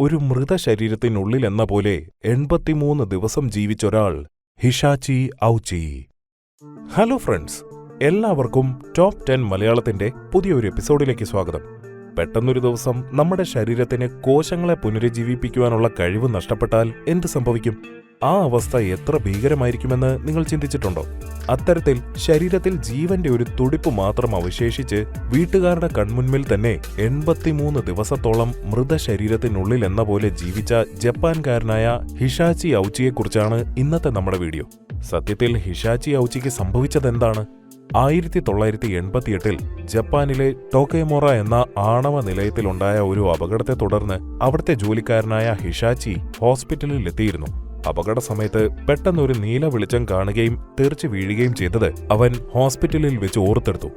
ഒരു മൃതശരീരത്തിനുള്ളിലെന്ന പോലെ എൺപത്തിമൂന്ന് ദിവസം ജീവിച്ചൊരാൾ ഹിഷാച്ചി ഔച്ചി ഹലോ ഫ്രണ്ട്സ് എല്ലാവർക്കും ടോപ്പ് ടെൻ മലയാളത്തിന്റെ പുതിയൊരു എപ്പിസോഡിലേക്ക് സ്വാഗതം. പെട്ടെന്നൊരു ദിവസം നമ്മുടെ ശരീരത്തിന് കോശങ്ങളെ പുനരുജ്ജീവിപ്പിക്കുവാനുള്ള കഴിവ് നഷ്ടപ്പെട്ടാൽ എന്ത് സംഭവിക്കും? ആ അവസ്ഥ എത്ര ഭീകരമായിരിക്കുമെന്ന് നിങ്ങൾ ചിന്തിച്ചിട്ടുണ്ടോ? അത്തരത്തിൽ ശരീരത്തിൽ ജീവന്റെ ഒരു തുടിപ്പ് മാത്രം അവശേഷിച്ച് വീട്ടുകാരുടെ കൺമുൻപിൽ തന്നെ എൺപത്തിമൂന്ന് ദിവസത്തോളം മൃതശരീരത്തിനുള്ളിൽ എന്ന പോലെ ജീവിച്ച ജപ്പാൻകാരനായ ഹിഷാച്ചി ഔച്ചിയെക്കുറിച്ചാണ് ഇന്നത്തെ നമ്മുടെ വീഡിയോ. സത്യത്തിൽ ഹിഷാച്ചി ഔച്ചിക്ക് സംഭവിച്ചതെന്താണ്? ആയിരത്തി തൊള്ളായിരത്തി എൺപത്തിയെട്ടിൽ ജപ്പാനിലെ ടോക്കേമോറ എന്ന ആണവ നിലയത്തിലുണ്ടായ ഒരു അപകടത്തെ തുടർന്ന് അവിടുത്തെ ജോലിക്കാരനായ ഹിഷാച്ചി ഹോസ്പിറ്റലിൽ എത്തിയിരുന്നു അപകട സമയത്ത് പെട്ടെന്നൊരു നീല വെളിച്ചം കാണുകയും തെറിച്ചു വീഴുകയും ചെയ്തത് അവൻ ഹോസ്പിറ്റലിൽ വെച്ച് ഓർത്തെടുത്തു.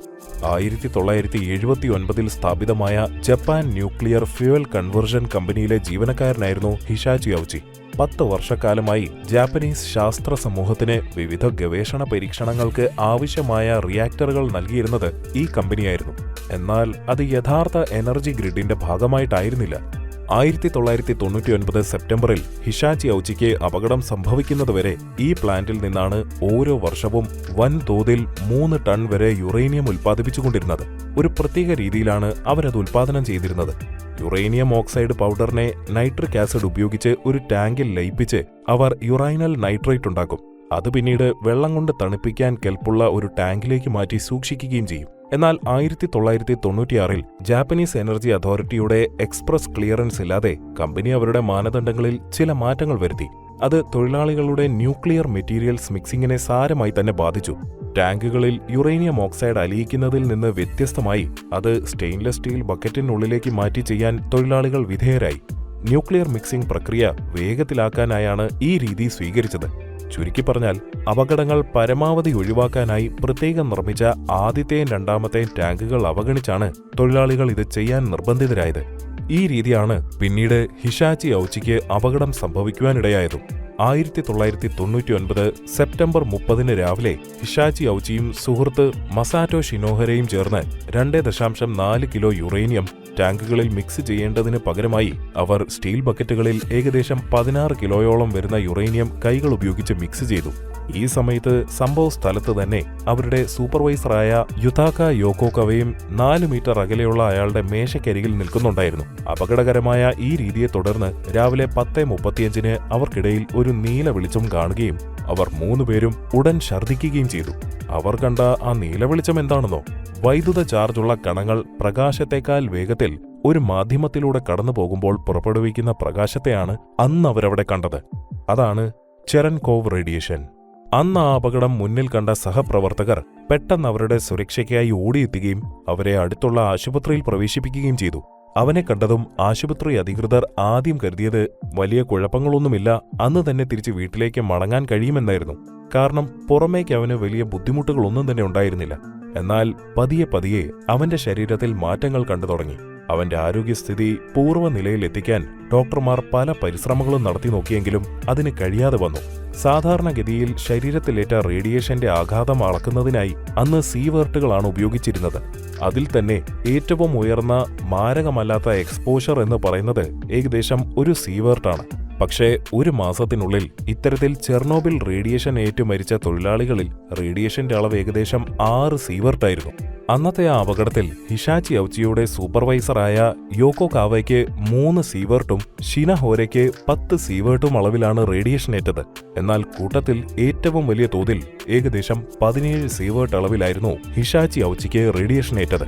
ആയിരത്തി തൊള്ളായിരത്തി എഴുപത്തി ഒൻപതിൽ സ്ഥാപിതമായ ജപ്പാൻ ന്യൂക്ലിയർ ഫ്യൂവൽ കൺവേർഷൻ കമ്പനിയിലെ ജീവനക്കാരനായിരുന്നു ഹിഷാജി ഔച്ചി പത്ത് വർഷക്കാലമായി ജാപ്പനീസ് ശാസ്ത്ര സമൂഹത്തിന് വിവിധ ഗവേഷണ പരീക്ഷണങ്ങൾക്ക് ആവശ്യമായ റിയാക്ടറുകൾ നൽകിയിരുന്നത് ഈ കമ്പനിയായിരുന്നു. എന്നാൽ അത് യഥാർത്ഥ എനർജി ഗ്രിഡിന്റെ ഭാഗമായിട്ടായിരുന്നില്ല. ആയിരത്തി തൊള്ളായിരത്തി തൊണ്ണൂറ്റിയൊൻപത് സെപ്റ്റംബറിൽ ഹിഷാജി ഔച്ചിക്ക് അപകടം സംഭവിക്കുന്നതുവരെ ഈ പ്ലാന്റിൽ നിന്നാണ് ഓരോ വർഷവും വൻതോതിൽ മൂന്ന് ടൺ വരെ യുറേനിയം ഉൽപ്പാദിപ്പിച്ചുകൊണ്ടിരുന്നത്. ഒരു പ്രത്യേക രീതിയിലാണ് അവരത് ഉൽപ്പാദനം ചെയ്തിരുന്നത്. യുറേനിയം ഓക്സൈഡ് പൗഡറിനെ നൈട്രിക് ആസിഡ് ഉപയോഗിച്ച് ഒരു ടാങ്കിൽ ലയിപ്പിച്ച് അവർ യുറൈനൽ നൈട്രേറ്റ് ഉണ്ടാക്കും. അത് പിന്നീട് വെള്ളം കൊണ്ട് തണുപ്പിക്കാൻ കെൽപ്പുള്ള ഒരു ടാങ്കിലേക്ക് മാറ്റി സൂക്ഷിക്കുകയും ചെയ്യും. എന്നാൽ ആയിരത്തി തൊള്ളായിരത്തി തൊണ്ണൂറ്റിയാറിൽ ജാപ്പനീസ് എനർജി അതോറിറ്റിയുടെ എക്സ്പ്രസ് ക്ലിയറൻസ് ഇല്ലാതെ കമ്പനി അവരുടെ മാനദണ്ഡങ്ങളിൽ ചില മാറ്റങ്ങൾ വരുത്തി. അത് തൊഴിലാളികളുടെ ന്യൂക്ലിയർ മെറ്റീരിയൽസ് മിക്സിംഗിനെ സാരമായി തന്നെ ബാധിച്ചു. ടാങ്കുകളിൽ യുറേനിയം ഓക്സൈഡ് അലിയിക്കുന്നതിൽ നിന്ന് വ്യത്യസ്തമായി അത് സ്റ്റെയിൻലെസ് സ്റ്റീൽ ബക്കറ്റിനുള്ളിലേക്ക് മാറ്റി ചെയ്യാൻ തൊഴിലാളികൾ വിധേയരായി. ന്യൂക്ലിയർ മിക്സിംഗ് പ്രക്രിയ വേഗത്തിലാക്കാനായാണ് ഈ രീതി സ്വീകരിച്ചത്. ചുരുക്കി പറഞ്ഞാൽ അപകടങ്ങൾ പരമാവധി ഒഴിവാക്കാനായി പ്രത്യേകം നിർമ്മിച്ച ആദ്യത്തെയും രണ്ടാമത്തെയും ടാങ്കുകൾ അവഗണിച്ചാണ് തൊഴിലാളികൾ ഇത് ചെയ്യാൻ നിർബന്ധിതരായത്. ഈ രീതിയാണ് പിന്നീട് ഹിഷാച്ചി ഔച്ചിക്ക് അപകടം സംഭവിക്കുവാനിടയായതും. ആയിരത്തി തൊള്ളായിരത്തി തൊണ്ണൂറ്റിയൊൻപത് സെപ്റ്റംബർ മുപ്പതിന് രാവിലെ ഹിഷാച്ചി ഔച്ചിയും സുഹൃത്ത് മസാറ്റോ ഷിനോഹരയും ചേർന്ന് രണ്ട് ദശാംശം നാല് കിലോ യുറേനിയം ടാങ്കുകളിൽ മിക്സ് ചെയ്യേണ്ടതിന് പകരമായി അവർ സ്റ്റീൽ ബക്കറ്റുകളിൽ ഏകദേശം പതിനാറ് കിലോയോളം വരുന്ന യുറേനിയം കൈകൾ ഉപയോഗിച്ച് മിക്സ് ചെയ്തു. ഈ സമയത്ത് സംഭവ സ്ഥലത്ത് തന്നെ അവരുടെ സൂപ്പർവൈസറായ യുതാക്ക യോക്കോക്കവയും നാല് മീറ്റർ അകലെയുള്ള അയാളുടെ മേശക്കരികിൽ നിൽക്കുന്നുണ്ടായിരുന്നു. അപകടകരമായ ഈ രീതിയെ തുടർന്ന് രാവിലെ പത്ത് മുപ്പത്തിയഞ്ചിന് അവർക്കിടയിൽ ഒരു നീല വെളിച്ചം കാണുകയും അവർ മൂന്നുപേരും ഉടൻ ഛർദ്ദിക്കുകയും ചെയ്തു. അവർ കണ്ട ആ നീല വെളിച്ചം എന്താണെന്നോ? വൈദ്യുത ചാർജുള്ള കണങ്ങൾ പ്രകാശത്തേക്കാൾ വേഗത്തിൽ ഒരു മാധ്യമത്തിലൂടെ കടന്നു പോകുമ്പോൾ പുറപ്പെടുവിക്കുന്ന പ്രകാശത്തെയാണ് അന്ന് അവരവിടെ കണ്ടത്. അതാണ് ചെറൻകോവ് റേഡിയേഷൻ. അന്ന് ആ അപകടം മുന്നിൽ കണ്ട സഹപ്രവർത്തകർ പെട്ടെന്ന് അവരുടെ സുരക്ഷയ്ക്കായി ഓടിയെത്തുകയും അവരെ അടുത്തുള്ള ആശുപത്രിയിൽ പ്രവേശിപ്പിക്കുകയും ചെയ്തു. അവനെ കണ്ടതും ആശുപത്രി അധികൃതർ ആദ്യം കരുതിയത് വലിയ കുഴപ്പങ്ങളൊന്നുമില്ല അന്ന് തന്നെ തിരിച്ച് വീട്ടിലേക്ക് മടങ്ങാൻ കഴിയുമെന്നായിരുന്നു. കാരണം പുറമേക്ക് അവന് വലിയ ബുദ്ധിമുട്ടുകളൊന്നും തന്നെ ഉണ്ടായിരുന്നില്ല. എന്നാൽ പതിയെ പതിയെ അവന്റെ ശരീരത്തിൽ മാറ്റങ്ങൾ കണ്ടു തുടങ്ങി. അവന്റെ ആരോഗ്യസ്ഥിതി പൂർവ നിലയിൽ എത്തിക്കാൻ ഡോക്ടർമാർ പല പരിശ്രമങ്ങളും നടത്തി നോക്കിയെങ്കിലും അതിന് കഴിയാതെ വന്നു. സാധാരണഗതിയിൽ ശരീരത്തിലേറ്റ റേഡിയേഷന്റെ ആഘാതം അളക്കുന്നതിനായി അന്ന് സീവേർട്ടുകളാണ് ഉപയോഗിച്ചിരുന്നത്. അതിൽ തന്നെ ഏറ്റവും ഉയർന്ന മാരകമല്ലാത്ത എക്സ്പോഷർ എന്ന് പറയുന്നത് ഏകദേശം ഒരു സീവേർട്ടാണ് പക്ഷേ ഒരു മാസത്തിനുള്ളിൽ ഇത്തരത്തിൽ ചെർണോബിൽ റേഡിയേഷൻ ഏറ്റു മരിച്ച തൊഴിലാളികളിൽ റേഡിയേഷന്റെ അളവ് ഏകദേശം ആറ് സീവർട്ടായിരുന്നു. അന്നത്തെ ആ അപകടത്തിൽ ഹിഷാച്ചി ഔച്ചിയുടെ സൂപ്പർവൈസറായ യോക്കോ കാവയ്ക്ക് മൂന്ന് സീവേർട്ടും ഷിന ഹോരയ്ക്ക് പത്ത് സീവേർട്ടും അളവിലാണ് റേഡിയേഷൻ ഏറ്റത് എന്നാൽ കൂട്ടത്തിൽ ഏറ്റവും വലിയ തോതിൽ ഏകദേശം പതിനേഴ് സീവേർട്ട് അളവിലായിരുന്നു ഹിഷാച്ചി ഔച്ചിക്ക് റേഡിയേഷൻ ഏറ്റത്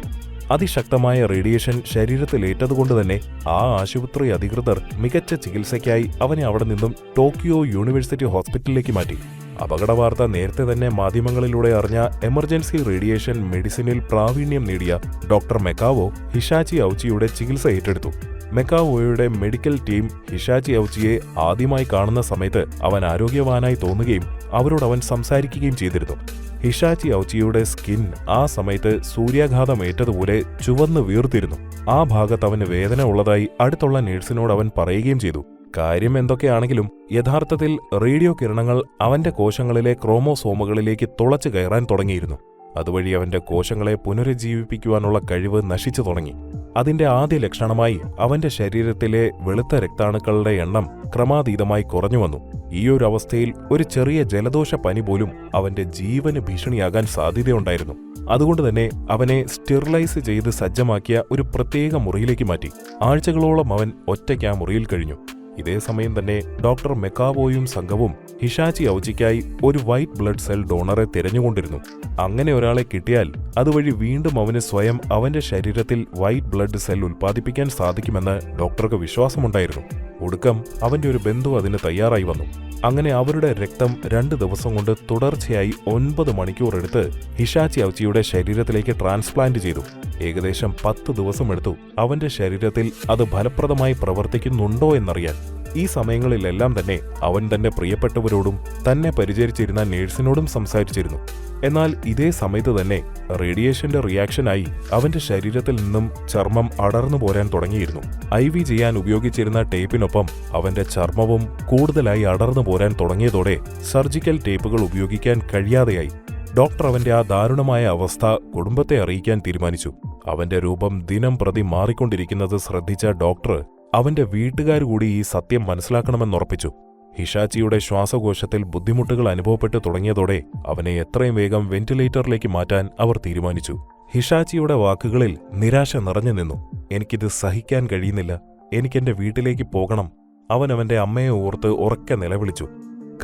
അതിശക്തമായ റേഡിയേഷൻ ശരീരത്തിലേറ്റതുകൊണ്ട് തന്നെ ആ ആശുപത്രി അധികൃതർ മികച്ച ചികിത്സയ്ക്കായി അവനെ അവിടെ നിന്നും ടോക്കിയോ യൂണിവേഴ്സിറ്റി ഹോസ്പിറ്റലിലേക്ക് മാറ്റി. അപകട വാർത്ത നേരത്തെ തന്നെ മാധ്യമങ്ങളിലൂടെ അറിഞ്ഞ എമർജൻസി റേഡിയേഷൻ മെഡിസിനിൽ പ്രാവീണ്യം നേടിയ ഡോക്ടർ മെക്കാവോ ഹിഷാച്ചി ഔച്ചിയുടെ ചികിത്സ ഏറ്റെടുത്തു. മെക്കാവോയുടെ മെഡിക്കൽ ടീം ഹിഷാജി ഔച്ചിയെ ആദ്യമായി കാണുന്ന സമയത്ത് അവൻ ആരോഗ്യവാനായി തോന്നുകയും അവരോട് അവൻ സംസാരിക്കുകയും ചെയ്തിരുന്നു. ഹിഷാജി ഔച്ചിയുടെ സ്കിൻ ആ സമയത്ത് സൂര്യാഘാതം ഏറ്റതുപോലെ ചുവന്ന് വീർത്തിരുന്നു. ആ ഭാഗത്ത് അവന് വേദന ഉള്ളതായി അടുത്തുള്ള നേഴ്സിനോട് അവൻ പറയുകയും ചെയ്തു. കാര്യം എന്തൊക്കെയാണെങ്കിലും യഥാർത്ഥത്തിൽ റേഡിയോ കിരണങ്ങൾ അവന്റെ കോശങ്ങളിലെ ക്രോമോസോമുകളിലേക്ക് തുളച്ചു കയറാൻ തുടങ്ങിയിരുന്നു. അതുവഴി അവന്റെ കോശങ്ങളെ പുനരുജ്ജീവിപ്പിക്കുവാനുള്ള കഴിവ് നശിച്ചു തുടങ്ങി. അതിന്റെ ആദ്യ ലക്ഷണമായി അവന്റെ ശരീരത്തിലെ വെളുത്ത രക്താണുക്കളുടെ എണ്ണം ക്രമാതീതമായി കുറഞ്ഞു വന്നു. ഈ ഒരു അവസ്ഥയിൽ ഒരു ചെറിയ ജലദോഷ പനി പോലും അവന്റെ ജീവന് ഭീഷണിയാകാൻ സാധ്യതയുണ്ടായിരുന്നു. അതുകൊണ്ട് തന്നെ അവനെ സ്റ്റെറിലൈസ് ചെയ്ത് സജ്ജമാക്കിയ ഒരു പ്രത്യേക മുറിയിലേക്ക് മാറ്റി. ആഴ്ചകളോളം അവൻ ഒറ്റയ്ക്ക് ആ മുറിയിൽ കഴിഞ്ഞു. ഇതേ സമയം തന്നെ ഡോക്ടർ മെക്കാവോയും സംഘവും ഹിഷാച്ചി ഔജിക്കായി ഒരു വൈറ്റ് ബ്ലഡ് സെൽ ഡോണറെ തിരഞ്ഞുകൊണ്ടിരുന്നു. അങ്ങനെ ഒരാളെ കിട്ടിയാൽ അതുവഴി വീണ്ടും അവന് സ്വയം അവന്റെ ശരീരത്തിൽ വൈറ്റ് ബ്ലഡ് സെൽ ഉൽപ്പാദിപ്പിക്കാൻ സാധിക്കുമെന്ന് ഡോക്ടർക്ക് വിശ്വാസമുണ്ടായിരുന്നു. ഒടുക്കം അവന്റെ ഒരു ബന്ധു അതിന് തയ്യാറായി വന്നു. അങ്ങനെ അവരുടെ രക്തം രണ്ട് ദിവസം കൊണ്ട് തുടർച്ചയായി ഒൻപത് മണിക്കൂർ എടുത്ത് ഹിഷാച്ചി ഔച്ചിയുടെ ശരീരത്തിലേക്ക് ട്രാൻസ്പ്ലാന്റ് ചെയ്തു. ഏകദേശം പത്ത് ദിവസമെടുത്തു അവന്റെ ശരീരത്തിൽ അത് ഫലപ്രദമായി പ്രവർത്തിക്കുന്നുണ്ടോ എന്നറിയാൻ. ഈ സമയങ്ങളിലെല്ലാം തന്നെ അവൻ തന്റെ പ്രിയപ്പെട്ടവരോടും തന്നെ പരിചരിച്ചിരുന്ന നേഴ്സിനോടും സംസാരിച്ചിരുന്നു. എന്നാൽ ഇതേ സമയത്ത് തന്നെ റേഡിയേഷന്റെ റിയാക്ഷനായി അവന്റെ ശരീരത്തിൽ നിന്നും ചർമ്മം അടർന്നു പോരാൻ തുടങ്ങിയിരുന്നു. ഐ വി ചെയ്യാൻ ഉപയോഗിച്ചിരുന്ന ടേപ്പിനൊപ്പം അവന്റെ ചർമ്മവും കൂടുതലായി അടർന്നു പോരാൻ തുടങ്ങിയതോടെ സർജിക്കൽ ടേപ്പുകൾ ഉപയോഗിക്കാൻ കഴിയാതെയായി. ഡോക്ടർ അവന്റെ ആ ദാരുണമായ അവസ്ഥ കുടുംബത്തെ അറിയിക്കാൻ തീരുമാനിച്ചു. അവന്റെ രൂപം ദിനം പ്രതി മാറിക്കൊണ്ടിരിക്കുന്നത് ശ്രദ്ധിച്ച ഡോക്ടർ അവന്റെ വീട്ടുകാർ കൂടി ഈ സത്യം മനസ്സിലാക്കണമെന്നുറപ്പിച്ചു ഹിഷാച്ചിയുടെ ശ്വാസകോശത്തിൽ ബുദ്ധിമുട്ടുകൾ അനുഭവപ്പെട്ടു തുടങ്ങിയതോടെ അവനെ എത്രയും വേഗം വെന്റിലേറ്ററിലേക്ക് മാറ്റാൻ അവർ തീരുമാനിച്ചു. ഹിഷാച്ചിയുടെ വാക്കുകളിൽ നിരാശ നിറഞ്ഞു നിന്നു. എനിക്കിത് സഹിക്കാൻ കഴിയുന്നില്ല. എനിക്കെന്റെ വീട്ടിലേക്ക് പോകണം. അവൻ അവന്റെ അമ്മയെ ഓർത്ത് ഉറക്കെ നിലവിളിച്ചു.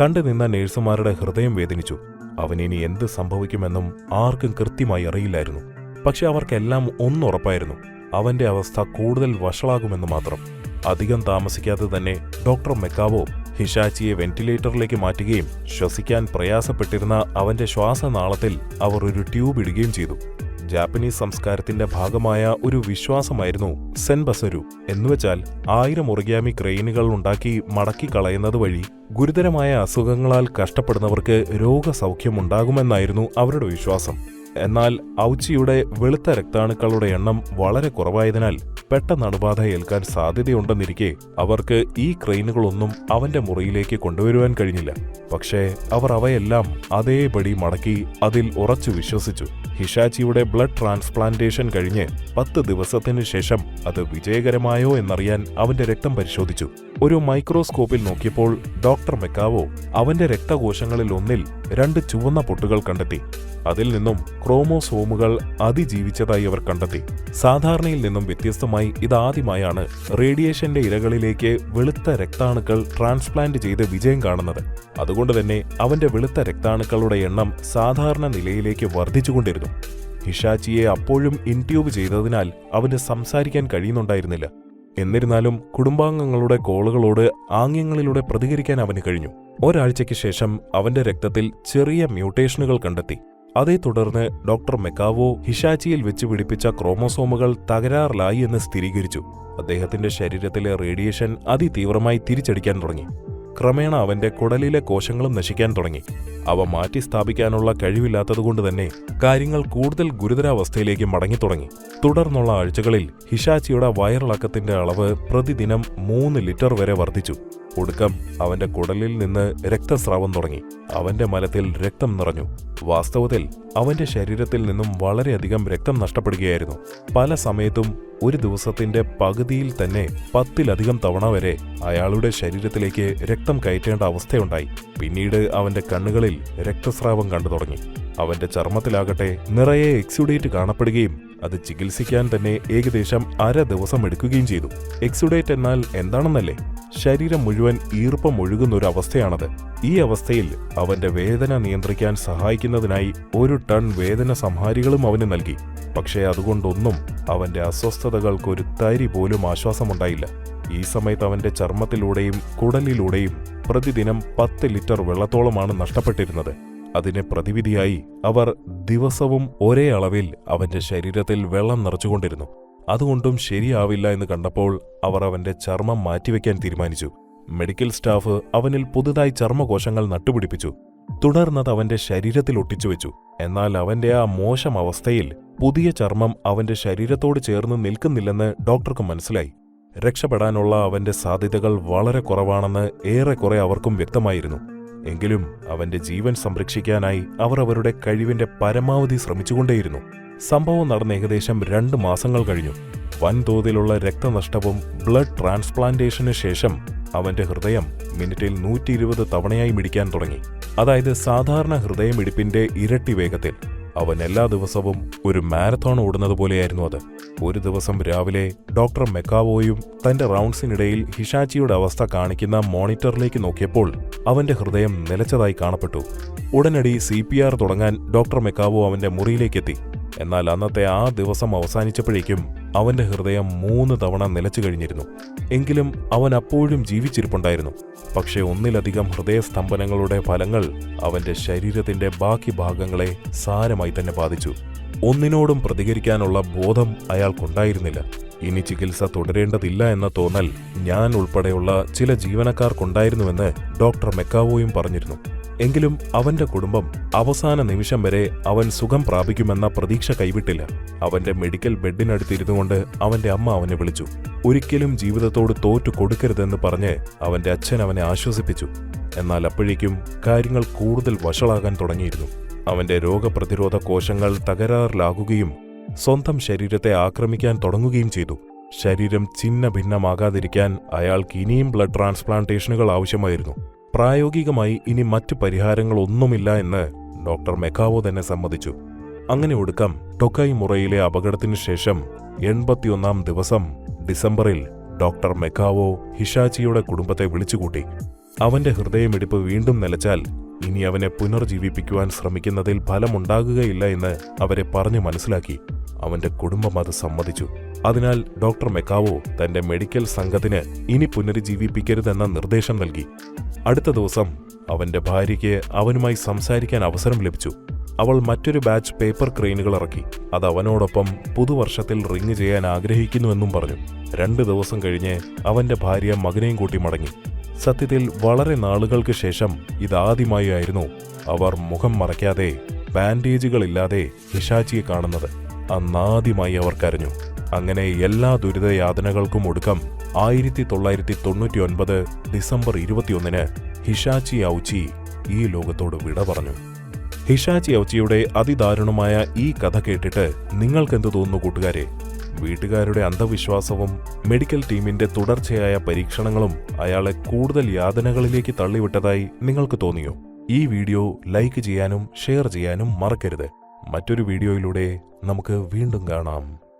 കണ്ടു നിന്ന നേഴ്സുമാരുടെ ഹൃദയം വേദനിച്ചു. അവനിനി എന്ത് സംഭവിക്കുമെന്നും ആർക്കും കൃത്യമായി അറിയില്ലായിരുന്നു. പക്ഷെ അവർക്കെല്ലാം ഒന്നുറപ്പായിരുന്നു. അവന്റെ അവസ്ഥ കൂടുതൽ വഷളാകുമെന്ന് മാത്രം. അധികം താമസിക്കാതെ തന്നെ ഡോക്ടർ മെക്കാവോ ഹിഷാച്ചിയെ വെന്റിലേറ്ററിലേക്ക് മാറ്റുകയും ശ്വസിക്കാൻ പ്രയാസപ്പെട്ടിരുന്ന അവന്റെ ശ്വാസനാളത്തിൽ അവർ ഒരു ട്യൂബ് ഇടുകയും ചെയ്തു. ജാപ്പനീസ് സംസ്കാരത്തിന്റെ ഭാഗമായ ഒരു വിശ്വാസമായിരുന്നു സെൻബസരു എന്നുവെച്ചാൽ ആയിരം ഒറിഗാമി ക്രെയിനുകൾ ഉണ്ടാക്കി മടക്കി കളയുന്നത് വഴി ഗുരുതരമായ അസുഖങ്ങളാൽ കഷ്ടപ്പെടുന്നവർക്ക് രോഗസൗഖ്യമുണ്ടാകുമെന്നായിരുന്നു അവരുടെ വിശ്വാസം. എന്നാൽ ഔച്ചിയുടെ വെളുത്ത രക്താണുക്കളുടെ എണ്ണം വളരെ കുറവായതിനാൽ പെട്ടെന്ന് അണുബാധ ഏൽക്കാൻ സാധ്യതയുണ്ടെന്നിരിക്കെ അവർക്ക് ഈ ക്രെയിനുകളൊന്നും അവന്റെ മുറിയിലേക്ക് കൊണ്ടുവരുവാൻ കഴിഞ്ഞില്ല. പക്ഷേ അവർ അവയെല്ലാം അതേപടി മടക്കി അതിൽ ഉറച്ചു വിശ്വസിച്ചു. ഹിഷാച്ചിയുടെ ബ്ലഡ് ട്രാൻസ്പ്ലാന്റേഷൻ കഴിഞ്ഞ് പത്ത് ദിവസത്തിനു ശേഷം അത് വിജയകരമായോ എന്നറിയാൻ അവന്റെ രക്തം പരിശോധിച്ചു. ഒരു മൈക്രോസ്കോപ്പിൽ നോക്കിയപ്പോൾ ഡോക്ടർ മെക്കാവോ അവന്റെ രക്തകോശങ്ങളിൽ ഒന്നിൽ രണ്ട് ചുവന്ന പൊട്ടുകൾ കണ്ടെത്തി. അതിൽ നിന്നും ക്രോമോസോമുകൾ അതിജീവിച്ചതായി അവർ കണ്ടെത്തി. സാധാരണയിൽ നിന്നും വ്യത്യസ്തമായി ഇതാദ്യമായാണ് റേഡിയേഷന്റെ ഇരകളിലേക്ക് വെളുത്ത രക്താണുക്കൾ ട്രാൻസ്പ്ലാന്റ് ചെയ്ത് വിജയം കാണുന്നത്. അതുകൊണ്ട് തന്നെ അവന്റെ വെളുത്ത രക്താണുക്കളുടെ എണ്ണം സാധാരണ നിലയിലേക്ക് വർദ്ധിച്ചുകൊണ്ടിരുന്നു. ഹിഷാച്ചിയെ അപ്പോഴും ഇൻട്യൂബ് ചെയ്തതിനാൽ അവന് സംസാരിക്കാൻ കഴിയുന്നുണ്ടായിരുന്നില്ല. എന്നിരുന്നാലും കുടുംബാംഗങ്ങളുടെ കോളുകളോട് ആംഗ്യങ്ങളിലൂടെ പ്രതികരിക്കാൻ അവന് കഴിഞ്ഞു. ഒരാഴ്ചയ്ക്ക് ശേഷം അവന്റെ രക്തത്തിൽ ചെറിയ മ്യൂട്ടേഷനുകൾ കണ്ടെത്തി. അതേ തുടർന്ന് ഡോക്ടർ മെക്കാവോ ഹിഷാച്ചിയിൽ വെച്ച് പിടിപ്പിച്ച ക്രോമോസോമുകൾ തകരാറിലായി എന്ന് സ്ഥിരീകരിച്ചു. അദ്ദേഹത്തിന്റെ ശരീരത്തിലെ റേഡിയേഷൻ അതിതീവ്രമായി തിരിച്ചടിക്കാൻ തുടങ്ങി. ക്രമേണ അവന്റെ കുടലിലെ കോശങ്ങളും നശിക്കാൻ തുടങ്ങി. അവ മാറ്റി സ്ഥാപിക്കാനുള്ള കഴിവില്ലാത്തതുകൊണ്ട് തന്നെ കാര്യങ്ങൾ കൂടുതൽ ഗുരുതരാവസ്ഥയിലേക്ക് മടങ്ങിത്തുടങ്ങി തുടർന്നുള്ള ആഴ്ചകളിൽ ഹിഷാച്ചിയുടെ വയറിളക്കത്തിന്റെ അളവ് പ്രതിദിനം മൂന്ന് ലിറ്റർ വരെ വർദ്ധിച്ചു. ഒടുക്കം അവന്റെ കുടലിൽ നിന്ന് രക്തസ്രാവം തുടങ്ങി. അവന്റെ മലത്തിൽ രക്തം നിറഞ്ഞു. വാസ്തവത്തിൽ അവന്റെ ശരീരത്തിൽ നിന്നും വളരെയധികം രക്തം നഷ്ടപ്പെടുകയായിരുന്നു. പല സമയത്തും ഒരു ദിവസത്തിന്റെ പകുതിയിൽ തന്നെ പത്തിലധികം തവണ വരെ അയാളുടെ ശരീരത്തിലേക്ക് രക്തം കയറ്റേണ്ട അവസ്ഥയുണ്ടായി. പിന്നീട് അവന്റെ കണ്ണുകളിൽ രക്തസ്രാവം കണ്ടു തുടങ്ങി. അവന്റെ ചർമ്മത്തിലാകട്ടെ നിറയെ എക്സുഡേറ്റ് കാണപ്പെടുകയും അത് ചികിത്സിക്കാൻ തന്നെ ഏകദേശം അര ദിവസം എടുക്കുകയും ചെയ്തു. എക്സുഡേറ്റ് എന്നാൽ എന്താണെന്നല്ലേ? ശരീരം മുഴുവൻ ഈർപ്പം ഒഴുകുന്ന ഒരു അവസ്ഥയാണത് ഈ അവസ്ഥയിൽ അവന്റെ വേദന നിയന്ത്രിക്കാൻ സഹായിക്കുന്നതിനായി ഒരു ടൺ വേദന സംഹാരികളും അവന് നൽകി. പക്ഷേ അതുകൊണ്ടൊന്നും അവന്റെ അസ്വസ്ഥതകൾക്ക് ഒരു തരി പോലും ആശ്വാസമുണ്ടായില്ല. ഈ സമയത്ത് അവന്റെ ചർമ്മത്തിലൂടെയും കുടലിലൂടെയും പ്രതിദിനം പത്ത് ലിറ്റർ വെള്ളത്തോളമാണ് നഷ്ടപ്പെട്ടിരുന്നത്. അതിന് പ്രതിവിധിയായി അവർ ദിവസവും ഒരേ അളവിൽ അവന്റെ ശരീരത്തിൽ വെള്ളം നിറച്ചുകൊണ്ടിരുന്നു. അതുകൊണ്ടും ശരിയാവില്ല എന്ന് കണ്ടപ്പോൾ അവർ അവന്റെ ചർമ്മം മാറ്റിവെക്കാൻ തീരുമാനിച്ചു. മെഡിക്കൽ സ്റ്റാഫ് അവനിൽ പുതുതായി ചർമ്മകോശങ്ങൾ നട്ടുപിടിപ്പിച്ചു. തുടർന്നത് അവന്റെ ശരീരത്തിൽ ഒട്ടിച്ചു വെച്ചു എന്നാൽ അവന്റെ ആ മോശം അവസ്ഥയിൽ പുതിയ ചർമ്മം അവന്റെ ശരീരത്തോട് ചേർന്ന് നിൽക്കുന്നില്ലെന്ന് ഡോക്ടർക്ക് മനസ്സിലായി. രക്ഷപ്പെടാനുള്ള അവന്റെ സാധ്യതകൾ വളരെ കുറവാണെന്ന് ഏറെക്കുറെ അവർക്കും വ്യക്തമായിരുന്നു. എങ്കിലും അവന്റെ ജീവൻ സംരക്ഷിക്കാനായി അവർ അവരുടെ കഴിവിന്റെ പരമാവധി ശ്രമിച്ചുകൊണ്ടേയിരുന്നു. സംഭവം നടന്ന ഏകദേശം രണ്ട് മാസങ്ങൾ കഴിഞ്ഞു. വൻതോതിലുള്ള രക്തനഷ്ടവും ബ്ലഡ് ട്രാൻസ്പ്ലാന്റേഷന് ശേഷം അവന്റെ ഹൃദയം മിനിറ്റിൽ നൂറ്റി ഇരുപത് തവണയായി മിടിക്കാൻ തുടങ്ങി. അതായത് സാധാരണ ഹൃദയമിടിപ്പിന്റെ ഇരട്ടി വേഗത്തിൽ. അവൻ എല്ലാ ദിവസവും ഒരു മാരത്തോൺ ഓടുന്നത് പോലെയായിരുന്നു അത്. ഒരു ദിവസം രാവിലെ ഡോക്ടർ മെക്കാവോയും തന്റെ റൗണ്ട്സിനിടയിൽ ഹിഷാച്ചിയുടെ അവസ്ഥ കാണിക്കുന്ന മോണിറ്ററിലേക്ക് നോക്കിയപ്പോൾ അവന്റെ ഹൃദയം നിലച്ചതായി കാണപ്പെട്ടു. ഉടനടി സി തുടങ്ങാൻ ഡോക്ടർ മെക്കാവോ അവന്റെ മുറിയിലേക്കെത്തി. എന്നാൽ അന്നത്തെ ആ ദിവസം അവസാനിച്ചപ്പോഴേക്കും അവന്റെ ഹൃദയം മൂന്ന് തവണ നിലച്ചു കഴിഞ്ഞിരുന്നു. എങ്കിലും അവൻ അപ്പോഴും ജീവിച്ചിരിപ്പുണ്ടായിരുന്നു. പക്ഷേ ഒന്നിലധികം ഹൃദയസ്തംഭനങ്ങളുടെ ഫലങ്ങൾ അവന്റെ ശരീരത്തിന്റെ ബാക്കി ഭാഗങ്ങളെ സാരമായി തന്നെ ബാധിച്ചു. ഒന്നിനോടും പ്രതികരിക്കാനുള്ള ബോധം അയാൾക്കുണ്ടായിരുന്നില്ല. ഇനി ചികിത്സ തുടരേണ്ടതില്ല എന്ന തോന്നൽ ഞാൻ ഉൾപ്പെടെയുള്ള ചില ജീവനക്കാർക്കുണ്ടായിരുന്നുവെന്ന് ഡോക്ടർ മെക്കാവോയും പറഞ്ഞിരുന്നു. എങ്കിലും അവന്റെ കുടുംബം അവസാന നിമിഷം വരെ അവൻ സുഖം പ്രാപിക്കുമെന്ന പ്രതീക്ഷ കൈവിട്ടില്ല. അവന്റെ മെഡിക്കൽ ബെഡിനടുത്തിരുന്നുകൊണ്ട് അവന്റെ അമ്മ അവനെ വിളിച്ചു. ഒരിക്കലും ജീവിതത്തോട് തോറ്റു കൊടുക്കരുതെന്ന് പറഞ്ഞ് അവന്റെ അച്ഛൻ അവനെ ആശ്വസിപ്പിച്ചു. എന്നാൽ അപ്പോഴേക്കും കാര്യങ്ങൾ കൂടുതൽ വഷളാകാൻ തുടങ്ങിയിരുന്നു. അവന്റെ രോഗപ്രതിരോധ കോശങ്ങൾ തകരാറിലാകുകയും സ്വന്തം ശരീരത്തെ ആക്രമിക്കാൻ തുടങ്ങുകയും ചെയ്തു. ശരീരം ഛിന്ന ഭിന്നമാകാതിരിക്കാൻ അയാൾക്ക് ഇനിയും ബ്ലഡ് ട്രാൻസ്പ്ലാന്റേഷനുകൾ ആവശ്യമായിരുന്നു. പ്രായോഗികമായി ഇനി മറ്റു പരിഹാരങ്ങളൊന്നുമില്ല എന്ന് ഡോക്ടർ മെക്കാവോ തന്നെ സമ്മതിച്ചു. അങ്ങനെ ഒടുക്കം ടൊക്കൈ മുറയിലെ അപകടത്തിനു ശേഷം എൺപത്തിയൊന്നാം ദിവസം ഡിസംബറിൽ ഡോക്ടർ മെക്കാവോ ഹിഷാച്ചിയുടെ കുടുംബത്തെ വിളിച്ചുകൂട്ടി. അവന്റെ ഹൃദയമിടിപ്പ് വീണ്ടും നിലച്ചാൽ ഇനി അവനെ പുനർജീവിപ്പിക്കുവാൻ ശ്രമിക്കുന്നതിൽ ഫലമുണ്ടാകുകയില്ല എന്ന് അവരെ പറഞ്ഞു മനസ്സിലാക്കി. അവന്റെ കുടുംബം അത് സമ്മതിച്ചു. അതിനാൽ ഡോക്ടർ മെക്കാവോ തന്റെ മെഡിക്കൽ സംഘത്തിന് ഇനി പുനരുജ്ജീവിപ്പിക്കരുതെന്ന നിർദ്ദേശം നൽകി. അടുത്ത ദിവസം അവന്റെ ഭാര്യയ്ക്ക് അവനുമായി സംസാരിക്കാൻ അവസരം ലഭിച്ചു. അവൾ മറ്റൊരു ബാച്ച് പേപ്പർ ക്രെയിനുകൾ ഇറക്കി. അത് അവനോടൊപ്പം പുതുവർഷത്തിൽ റിങ് ചെയ്യാൻ ആഗ്രഹിക്കുന്നുവെന്നും പറഞ്ഞു. രണ്ട് ദിവസം കഴിഞ്ഞ് അവന്റെ ഭാര്യ മകനെയും കൂട്ടി മടങ്ങി. സത്യത്തിൽ വളരെ നാളുകൾക്ക് ശേഷം ഇതാദ്യമായായിരുന്നു അവർ മുഖം മറയ്ക്കാതെ ബാൻഡേജുകളില്ലാതെ ഹിഷാച്ചിയെ കാണുന്നത്. അന്നാദ്യമായി അവർ കരഞ്ഞു. അങ്ങനെ എല്ലാ ദുരിതയാതനകൾക്കും ഒടുക്കം ആയിരത്തി തൊള്ളായിരത്തി തൊണ്ണൂറ്റി ഒൻപത് ഡിസംബർ ഇരുപത്തിയൊന്നിന് ഹിഷാച്ചി ഔച്ചി ഈ ലോകത്തോട് വിട പറഞ്ഞു. ഹിഷാച്ചി ഔച്ചിയുടെ അതിദാരുണമായ ഈ കഥ കേട്ടിട്ട് നിങ്ങൾക്കെന്ത് തോന്നുന്നു കൂട്ടുകാരെ? വീട്ടുകാരുടെ അന്ധവിശ്വാസവും മെഡിക്കൽ ടീമിന്റെ തുടർച്ചയായ പരീക്ഷണങ്ങളും അയാളെ കൂടുതൽ യാതനകളിലേക്ക് തള്ളിവിട്ടതായി നിങ്ങൾക്ക് തോന്നിയോ? ഈ വീഡിയോ ലൈക്ക് ചെയ്യാനും ഷെയർ ചെയ്യാനും മറക്കരുത്. മറ്റൊരു വീഡിയോയിലൂടെ നമുക്ക് വീണ്ടും കാണാം.